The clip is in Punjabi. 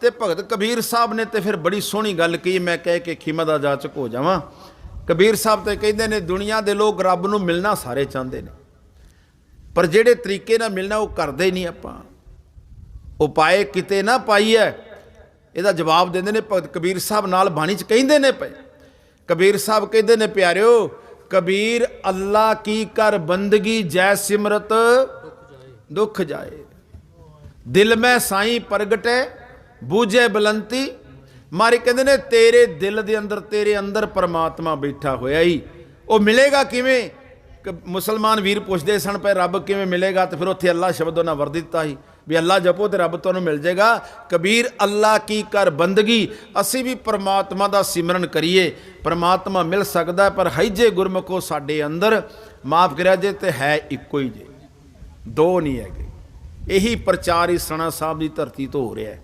ਤੇ ਭਗਤ ਕਬੀਰ ਸਾਹਿਬ ਨੇ ਤੇ ਫਿਰ ਬੜੀ ਸੋਹਣੀ ਗੱਲ ਕਹੀ, ਮੈਂ ਕਹਿ ਕੇ ਖਿਮਾ ਦਾ ਜਾਚਕ ਹੋ ਜਾਵਾਂ। ਕਬੀਰ ਸਾਹਿਬ ਤੇ ਕਹਿੰਦੇ ਨੇ, ਦੁਨੀਆ ਦੇ ਲੋਕ ਰੱਬ ਨੂੰ ਮਿਲਣਾ ਸਾਰੇ ਚਾਹੁੰਦੇ ਨੇ। ਪਰ ਜਿਹੜੇ ਤਰੀਕੇ ਨਾਲ ਮਿਲਣਾ, ਉਹ ਕਰਦੇ ਨਹੀਂ ਆਪਾਂ। ਉਪਾਏ ਕਿਤੇ ਨਾ ਪਾਈਐ ਇਹਦਾ ਜਵਾਬ ਦਿੰਦੇ ਨੇ ਭਗਤ ਕਬੀਰ ਸਾਹਿਬ ਨਾਲ ਬਾਣੀ ਚ ਕਹਿੰਦੇ ਨੇ ਪਏ ਕਬੀਰ ਸਾਹਿਬ ਕਹਿੰਦੇ ਨੇ, ਪਿਆਰਿਓ, ਕਬੀਰ ਅੱਲਾ ਕੀ ਕਰ ਬੰਦਗੀ, ਜੈ ਸਿਮਰਤ ਦੁੱਖ ਜਾਏ। ਦਿਲ ਮੈਂ ਸਾਈਂ ਪ੍ਰਗਟੈ ਬੂਝੇ ਬਲੰਤੀ। ਮਾਰੇ ਕਹਿੰਦੇ ਨੇ ਤੇਰੇ ਦਿਲ ਦੇ ਅੰਦਰ ਤੇਰੇ ਅੰਦਰ ਪਰਮਾਤਮਾ ਬੈਠਾ ਹੋਇਆ ਹੀ ਉਹ ਮਿਲੇਗਾ ਕਿਵੇਂ? ਕ- ਮੁਸਲਮਾਨ ਵੀਰ ਪੁੱਛਦੇ ਸਨ ਪਏ ਰੱਬ ਕਿਵੇਂ ਮਿਲੇਗਾ? ਤੇ ਫਿਰ ਉੱਥੇ ਅੱਲਾ ਸ਼ਬਦ ਉਹਨਾਂ ਵਰ ਦਿੱਤਾ ਸੀ ਵੀ ਅੱਲਾ ਜਪੋ ਤੇ ਰੱਬ ਤੁਹਾਨੂੰ ਮਿਲ ਜਾਏਗਾ ਕਬੀਰ ਅੱਲਾ ਕੀ ਕਰ ਬੰਦਗੀ? ਅਸੀਂ ਵੀ ਪਰਮਾਤਮਾ ਦਾ ਸਿਮਰਨ ਕਰੀਏ। ਪਰਮਾਤਮਾ ਮਿਲ ਸਕਦਾ ਹੈ, ਪਰ ਹੈਜੇ ਗੁਰਮੁਖੋ ਸਾਡੇ ਅੰਦਰ। ਮਾਫ ਕਰਿਆ ਜੇ ਤੇ ਹੈ ਇੱਕੋ ਹੀ ਜੇ। ਦੋ ਨਹੀਂ ਹੈਗੇ। ਇਹੀ ਪ੍ਰਚਾਰ ਇਸ ਸਣਾ ਸਾਹਿਬ ਦੀ ਧਰਤੀ ਤੋਂ ਹੋ ਰਿਹਾ ਹੈ।